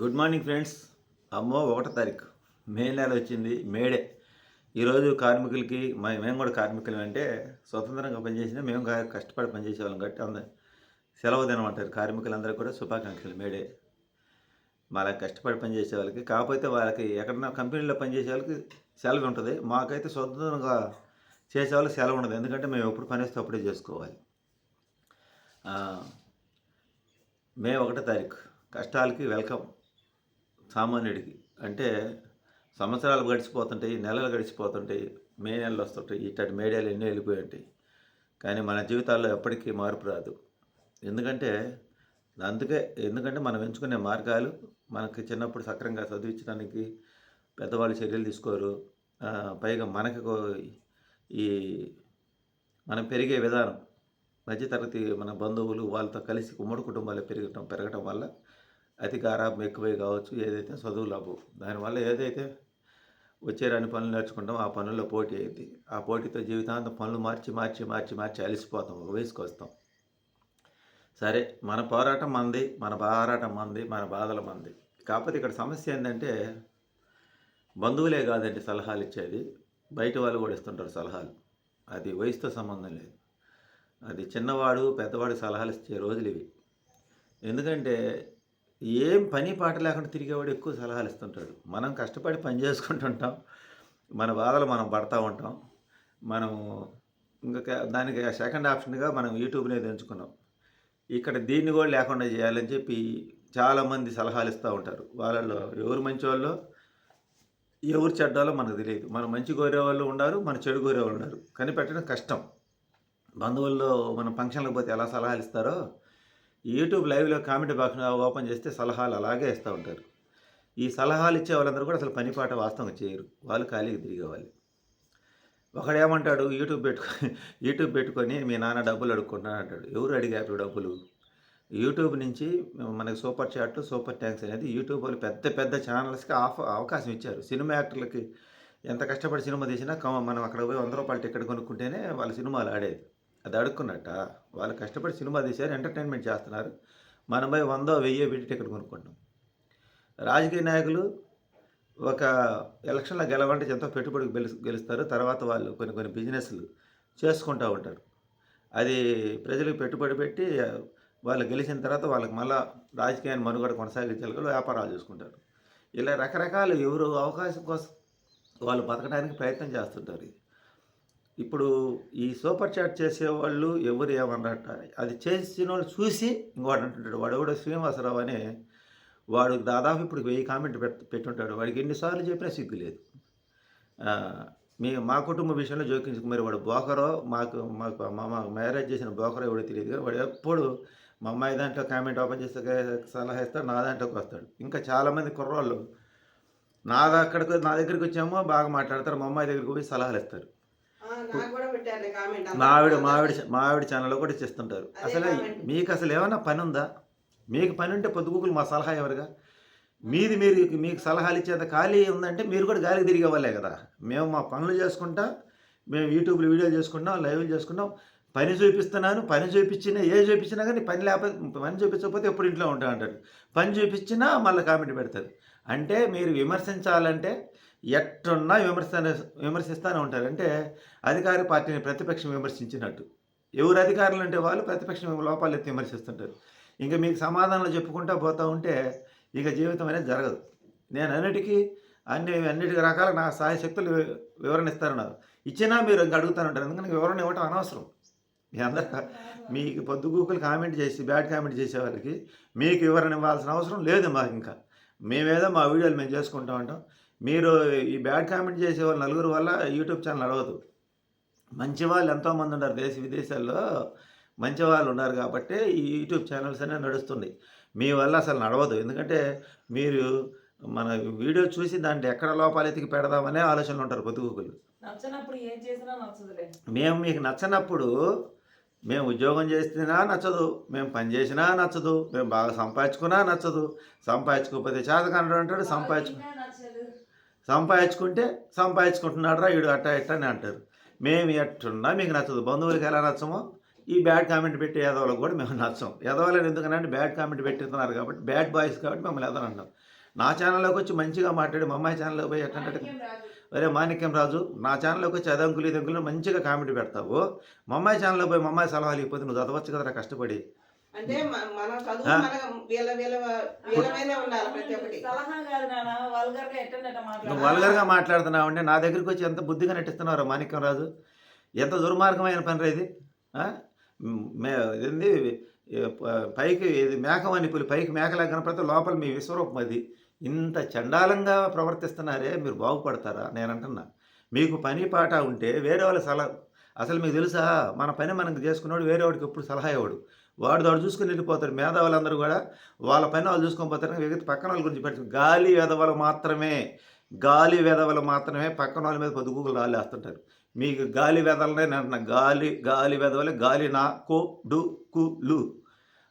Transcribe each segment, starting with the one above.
Good morning friends. అమ్మో ఒకటో తారీఖు. మే నెల వచ్చింది. మేడే. ఈరోజు కార్మికులకి మ- మేము కూడా కార్మికులు అంటే స్వతంత్రంగా పనిచేసినా మేము కష్టపడి పనిచేసే వాళ్ళం కాబట్టి అంద సెలవు దినం అంటారు. కూడా శుభాకాంక్షలు. మేడే. మళ్ళీ కష్టపడి పనిచేసే వాళ్ళకి కాకపోతే వాళ్ళకి ఎక్కడన్నా కంపెనీలో పనిచేసే వాళ్ళకి సెలవు ఉంటుంది. మాకైతే స్వతంత్రంగా చేసేవాళ్ళకి సెలవు ఉండదు. ఎందుకంటే మేము ఎప్పుడు పని అప్పుడే చేసుకోవాలి. మే ఒకటో తారీఖు. కష్టాలకి వెల్కమ్. సామాన్యుడికి. అంటే సంవత్సరాలు గడిచిపోతుంటాయి నెలలు గడిచిపోతుంటాయి మే నెలలు వస్తుంటాయి ఇట్టటి మేడేలు ఎన్నో వెళ్ళిపోయి ఉంటాయి. కానీ మన జీవితాల్లో ఎప్పటికీ మార్పు రాదు. ఎందుకంటే అందుకే ఎందుకంటే మనం ఎంచుకునే మార్గాలు మనకి చిన్నప్పుడు సక్రంగా చదివించడానికి పెద్దవాళ్ళు చర్యలు తీసుకోరు. పైగా మనకి ఈ మనం పెరిగే విధానం మధ్యతరగతి మన బంధువులు వాళ్ళతో కలిసి ఉమ్మడి కుటుంబాలు పెరగటం పెరగటం వల్ల అతి గారాబం ఎక్కువే కావచ్చు ఏదైతే చదువు లాభం. దానివల్ల ఏదైతే వచ్చే రాని పనులు నేర్చుకుంటాం ఆ పనుల్లో పోటీ అయింది. ఆ పోటీతో జీవితాంతం పనులు మార్చి మార్చి మార్చి మార్చి అలసిపోతాం ఒక వయసుకు వస్తాం. సరే మన పోరాటం మంది మన పోరాటం మంది మన బాధల మంది. కాకపోతే ఇక్కడ సమస్య ఏంటంటే బంధువులే కాదండి సలహాలు ఇచ్చేది. బయట వాళ్ళు కూడా ఇస్తుంటారు సలహాలు. అది వయసుతో సంబంధం లేదు. అది చిన్నవాడు పెద్దవాడు సలహాలు ఇచ్చే రోజులు ఇవి. ఎందుకంటే ఏం పని పాట లేకుండా తిరిగేవాడు ఎక్కువ సలహాలు ఇస్తుంటాడు. మనం కష్టపడి పని చేసుకుంటుంటాం మన బాధలు మనం పడతా ఉంటాం. మనం ఇంకా దానికి సెకండ్ ఆప్షన్గా మనం యూట్యూబ్నే ఎంచుకున్నాం ఇక్కడ దీన్ని కూడా లేకుండా చేయాలని చెప్పి చాలామంది సలహాలు ఇస్తూ ఉంటారు. వాళ్ళలో ఎవరు మంచి వాళ్ళు ఎవరు చెడ్డాలో మనకు తెలియదు. మన మంచి కోరే వాళ్ళు ఉన్నారు మన చెడు కోరే వాళ్ళు ఉన్నారు కనిపెట్టడం కష్టం. బంధువుల్లో మనం ఫంక్షన్లకు పోతే ఎలా సలహాలు ఇస్తారో యూట్యూబ్ లైవ్లో కామెంట్ బాక్స్ ఓపెన్ చేస్తే సలహాలు అలాగే ఇస్తూ ఉంటారు. ఈ సలహాలు ఇచ్చే వాళ్ళందరూ కూడా అసలు పనిపాట వాస్తవంగా చేయరు. వాళ్ళు ఖాళీకి తిరిగేవాళ్ళు. ఒకడేమంటాడు యూట్యూబ్ పెట్టుకొని యూట్యూబ్ పెట్టుకొని మీ నాన్న డబ్బులు అడుక్కుంటున్నాను అంటాడు. ఎవరు అడిగారు డబ్బులు? యూట్యూబ్ నుంచి మనకి సూపర్ చాట్ సూపర్ ట్యాంక్స్ అనేది యూట్యూబ్ వాళ్ళు పెద్ద పెద్ద ఛానల్స్కి ఆఫ్ అవకాశం ఇచ్చారు. సినిమా యాక్టర్లకి ఎంత కష్టపడి సినిమా తీసినా మనం అక్కడ పోయి వంద రూపాయలు టికెట్ కొనుక్కుంటేనే వాళ్ళ సినిమాలు ఆడేది. అది అడుక్కున్నట్ట. వాళ్ళు కష్టపడి సినిమా తీశారు ఎంటర్టైన్మెంట్ చేస్తున్నారు. మనం పోయి వందో వెయ్యో పెట్టి టికెట్ కొనుక్కుంటాం రాజకీయ నాయకులు ఒక ఎలక్షన్లో గెలవంటే ఎంతో పెట్టుబడికి గెలు గెలుస్తారు. తర్వాత వాళ్ళు కొన్ని కొన్ని బిజినెస్లు చేసుకుంటూ ఉంటారు. అది ప్రజలకు పెట్టుబడి పెట్టి వాళ్ళు గెలిచిన తర్వాత వాళ్ళకి మళ్ళా రాజకీయాన్ని మనుగడ కొనసాగించాలి వ్యాపారాలు చూసుకుంటారు. ఇలా రకరకాలు ఎవరు అవకాశం కోసం వాళ్ళు బతకడానికి ప్రయత్నం చేస్తుంటారు. ఇప్పుడు ఈ సూపర్ చాట్ చేసేవాళ్ళు ఎవరు ఏమన్నట్ట అది చేసిన వాళ్ళు చూసి ఇంకోటి అంటుంటాడు వాడు ఎవడో శ్రీనివాసరావు అని వాడు దాదాపు ఇప్పుడు వెయ్యి కామెంట్ పెట్ పెట్టుంటాడు. వాడికి ఎన్నిసార్లు చెప్పినా సిగ్గు లేదు. మీ మా కుటుంబ విషయంలో జోకించుకు మరి వాడు బోకరో మాకు మాకు మా మా మ్యారేజ్ చేసిన బోకరో ఎవడో తెలియదు కానీ వాడు ఎప్పుడు మా అమ్మాయి దాంట్లో కామెంట్ ఓపెన్ చేస్తే సలహా ఇస్తాడు నా దాంట్లోకి వస్తాడు ఇంకా చాలామంది కుర్రోళ్ళు నా అక్కడికి నా దగ్గరికి వచ్చామో బాగా మాట్లాడతారు మా అమ్మాయి దగ్గరికి పోయి సలహాలు ఇస్తారు. ఆ, నాకు కూడా పెట్టారు కామెంట్ మా ఆవిడ మా ఆవిడ మా ఆవిడ ఛానల్లో కూడా చేస్తుంటారు. అదే అసలు. మీకు అసలు ఏమైనా పని ఉందా? మీకు పని ఉంటే పొద్దుగూకులు మా సలహా ఎవరుగా? మీది మీరు మీకు సలహాలు ఇచ్చేంత ఖాళీ ఉందంటే మీరు కూడా గాలికి తిరిగే వాళ్ళే కదా. మేము మా పనులు చేసుకుంటా మేము యూట్యూబ్లో వీడియోలు చేసుకుంటాం లైవ్లు చేసుకుంటాం. పని చూపిస్తున్నాను పని చూపించినా ఏ చూపించినా కానీ పని లేకపోతే పని చూపించకపోతే ఎప్పుడు ఇంట్లో ఉంటా అంటారు. పని చూపించినా మళ్ళీ కామెంట్ పెడతారు. అంటే మీరు విమర్శించాలంటే ఎట్టున్నా విమర్శ విమర్శిస్తూనే ఉంటారు. అంటే అధికార పార్టీని ప్రతిపక్షం విమర్శించినట్టు. ఎవరు అధికారులు అంటే వాళ్ళు ప్రతిపక్షం లోపాలు ఎత్తి విమర్శిస్తుంటారు. ఇంకా మీకు సమాధానాలు చెప్పుకుంటూ పోతూ ఉంటే ఇక జీవితం అనేది జరగదు. నేను అన్నిటికీ అన్ని అన్నిటి రకాల నా సహాయ శక్తులు వివరణ ఇస్తారు నాకు. ఇచ్చినా మీరు ఇంకా అడుగుతాను ఉంటారు. ఎందుకంటే వివరణ ఇవ్వటం అనవసరం. మీ అందరు మీకు పొద్దుగూకులు కామెంట్ చేసి బ్యాడ్ కామెంట్ చేసే వాళ్ళకి మీకు వివరణ ఇవ్వాల్సిన అవసరం లేదు మాకు ఇంకా. మేమేదో మా వీడియోలు మేము చేసుకుంటూ ఉంటాం. మీరు ఈ బ్యాడ్ కామెంట్ చేసే వాళ్ళు నలుగురు వల్ల యూట్యూబ్ ఛానల్ అడవదు మంచి వాళ్ళు ఎంతోమంది ఉన్నారు దేశ విదేశాల్లో మంచి వాళ్ళు ఉన్నారు కాబట్టి ఈ యూట్యూబ్ ఛానల్స్ అనేవి నడుస్తున్నాయి. మీ వల్ల అసలు నడవదు. ఎందుకంటే మీరు మన వీడియో చూసి దాంట్లో ఎక్కడ లోపాలు ఎతికి పెడదామనే ఆలోచనలు ఉంటారు పొద్దుగూకులు నచ్చదులే. మేము మీకు నచ్చనప్పుడు మేము ఉద్యోగం చేసినా నచ్చదు మేము పని చేసినా నచ్చదు మేము బాగా సంపాదించుకున్నా నచ్చదు. సంపాదించుకోకపోతే చేతకనడు అంటాడు సంపాదించు ఇంకా నచ్చదు. సంపాదించుకుంటే సంపాదించుకుంటున్నాడు రా వీడు అట్ట ఇట్ట అని అంటారు. మేము ఎట్టున్నా మీకు నచ్చదు. బంధువులకి ఎలా నచ్చమో ఈ బ్యాడ్ కామెంట్ పెట్టే ఎదవలకు కూడా మేము నచ్చం. యాదవులను ఎందుకనంటే బ్యాడ్ కామెంట్ పెట్టిస్తున్నారు కాబట్టి బ్యాడ్ బాయ్స్ కాబట్టి మమ్మల్ని ఎదవ అంటాం. నా ఛానల్లోకి వచ్చి మంచిగా మాట్లాడి మా అమ్మాయి ఛానల్లోకి పోయి ఎట్లా అరే మాణిక్యం రాజు నా ఛానల్లోకి వచ్చి అదంకులు ఇదంకులు మంచిగా కామెంట్ పెడతావు. మా అమ్మాయి ఛానల్లో పోయి మా అమ్మాయి సలహాలు ఇకపోతే నువ్వు చదవచ్చు కదరా కష్టపడి. అంటే మన చదువు ఆ? మన వీళ్ళ వీళ్ళ వీళ్ళ మీదే ఉండాలి ప్రతి ఒక్కటి. సలహా కాదు నాన్న వల్గర్గా మాట్లాడుతున్నావు అంటే నా దగ్గరికి వచ్చి ఎంత బుద్ధిగా నటిస్తున్నావు మాణిక్యం రాజు? ఎంత దుర్మార్గమైన పని ఇది? మ్, ప- పైకి ఇది మేకమని పులి పైకి మేకలా కనపడితే లోపల మీ విశ్వరూపం అది. ఇంత చండాలంగా ప్రవర్తిస్తున్నారే మీరు బాగుపడతారా? నేను అంటున్నా మీకు పని పాట ఉంటే వేరే వాళ్ళ సలహా అసలు మీకు తెలుసా? మన పని మనకు చేసుకున్నాడు వేరే వాడికి ఎప్పుడు సలహా ఇవ్వడు. వాడు వాడు చూసుకుని వెళ్ళిపోతారు. మేధావులందరూ కూడా వాళ్ళ పైన వాళ్ళు చూసుకొని పోతారు. మిగతా పక్కన వాళ్ళ గురించి పెట్టు గాలి వెదవలు మాత్రమే. గాలి వెదవలు మాత్రమే పక్కన వాళ్ళ మీద పొద్దుగూకులు రాలేస్తుంటారు. మీకు గాలి వెదలనే నేను అంటున్నా. గాలి గాలి వెదవలే. గాలి నా కో డు కు లు.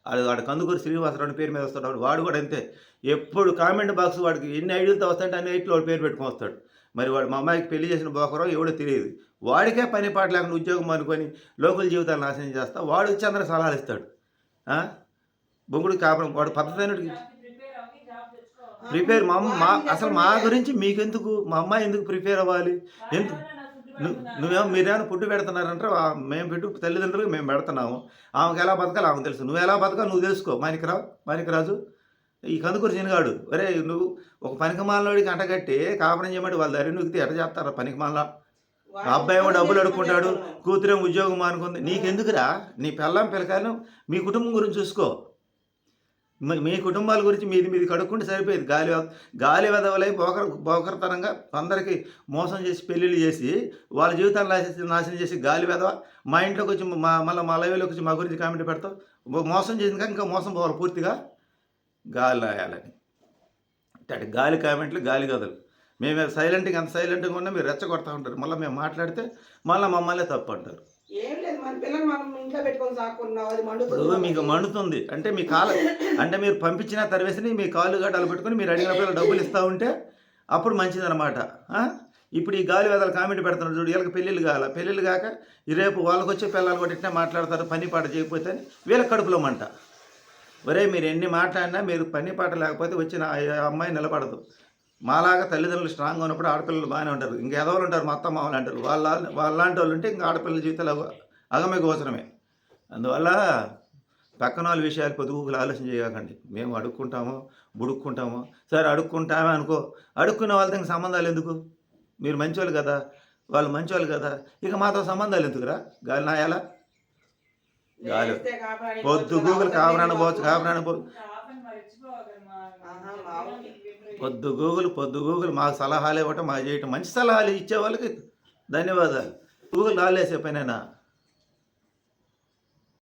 అది వాడు కందుకూరు శ్రీనివాసరావు పేరు మీద వస్తాడు. వాడు వాడు కూడా అంతే. ఎప్పుడు కామెంట్ బాక్స్ వాడికి ఎన్ని ఐడియాలతో వస్తాయంటే అన్ని ఐట్లో వాడు పేరు పెట్టుకొని వస్తాడు. మరి వాడు మా అమ్మాయికి పెళ్ళి చేసిన బోకరో ఎవడో తెలియదు. వాడికే పని పాట లేకుండా ఉద్యోగం అనుకొని లోకల్ జీవితాలు నాశనం చేస్తా వాడు వచ్చి అందరూ సలహాలు ఇస్తాడు. బొంగుడు కాపురం వాడు పద్ధతి ప్రిపేర్ ప్రిపేర్ మా అమ్మ మా అసలు మా గురించి మీకెందుకు? మా అమ్మాయి ఎందుకు ప్రిపేర్ అవ్వాలి? ఎందుకు? ను- నువ్వేమో మీరేమైనా ఫుడ్ పెడుతున్నారంటే మేము పెట్టు తల్లిదండ్రులకు మేము పెడుతున్నాము. ఆమెకు ఎలా బతకాలి? ఆమెకు తెలుసు. నువ్వు ఎలా బతకాలి? నువ్వు తెలుసుకో. మానికరావు మానికరాజు ఈ కందుకూరు చిన్నగాడు ఒరే నువ్వు ఒక పనికిమాలనోడికి అంటగట్టి కాపురం చేయమంటే వాళ్ళ దారి నువ్వు ఎట్ట చేస్తారా పనికిమాల ఆ అబ్బాయి ఏమో డబ్బులు అడుక్కుంటాడు కూతురేమో ఉద్యోగం మానుకుంది. నీకెందుకురా? నీ పిల్లం పిల్లకాయలు మీ కుటుంబం గురించి చూసుకో. మీ- కుటుంబాల గురించి మీది మీది కడుక్కుంటే సరిపోయేది. గాలి గాలి వెదవలై బోకర బోకరతనంగా అందరికీ మోసం చేసి పెళ్ళిళ్ళు చేసి వాళ్ళ జీవితాలు నాశనం నాశనం చేసి గాలి వెదవ. మా ఇంట్లోకి వచ్చి మా మళ్ళీ మా లైవ్లోకి వచ్చి మా గురించి కామెంట్ పెడతావు. మోసం చేసిన ఇంకా మోసం పోవాలి పూర్తిగా. గాలి రాయాలని అంటే గాలి కామెంట్లు గాలి కథలు. మేము సైలెంట్గా ఎంత సైలెంట్గా ఉన్నా మీరు రెచ్చగొడతా ఉంటారు. మళ్ళీ మేము మాట్లాడితే మళ్ళీ మమ్మల్ని తప్పు అంటారు ఇంట్లో ఇప్పుడు మీకు మండుతుంది. అంటే మీ కాలు అంటే మీరు పంపించిన తరివేసిని మీ కాళ్ళు గడ్డలు పెట్టుకుని మీరు అడిగిన పిల్లలు డబ్బులు ఇస్తూ ఉంటే అప్పుడు మంచిదన్నమాట? ఇప్పుడు ఈ గాలి వేదాలు కామెంట్ పెడుతున్నారు చూడు వీళ్ళకి పెళ్ళిళ్ళు కాల పెళ్ళిళ్ళు కాక ఈ రేపు వాళ్ళకి వచ్చే పిల్లలు కూడా ఇట్నే మాట్లాడతారు పని పాట చేయకపోతే అని వీళ్ళ కడుపులో మంట. ఒరే మీరు ఎన్ని మాట్లాడినా మీరు పని పాట లేకపోతే వచ్చిన అమ్మాయి నిలబడదు. మాలాగా తల్లిదండ్రులు స్ట్రాంగ్గా ఉన్నప్పుడు ఆడపిల్లలు బాగానే ఉంటారు. ఇంకా ఎదవలు ఉంటారు మా అత్త మామలు అంటారు. వాళ్ళ వాళ్ళలాంటి వాళ్ళు ఉంటే ఇంకా ఆడపిల్లల జీవితాలు అగ- అగమ్య గోచరమే అందువల్ల పక్కన వాళ్ళ విషయాలు పొదుగులు ఆలోచన చేయకండి. మేము అడుక్కుంటాము బుడుక్కుంటాము. సరే అడుక్కుంటామే అనుకో. అడుక్కున్న వాళ్ళతో ఇంక సంబంధాలు ఎందుకు? మీరు మంచివాళ్ళు కదా. వాళ్ళు మంచివాళ్ళు కదా. ఇక మాతో సంబంధాలు ఎందుకురా? గాలి నాయాలా? గాలి. పొద్దు గూగుల్ నీళ్ళు పోవచ్చు కాపురాన పో. పొద్దు గూగుల్ పొద్దు గూగుల్ మాకు సలహాలు ఇవ్వటం మాకు చేయటం మంచి సలహాలు ఇచ్చే వాళ్ళకి ధన్యవాదాలు. గూగుల్ రాలేసే పనేనా?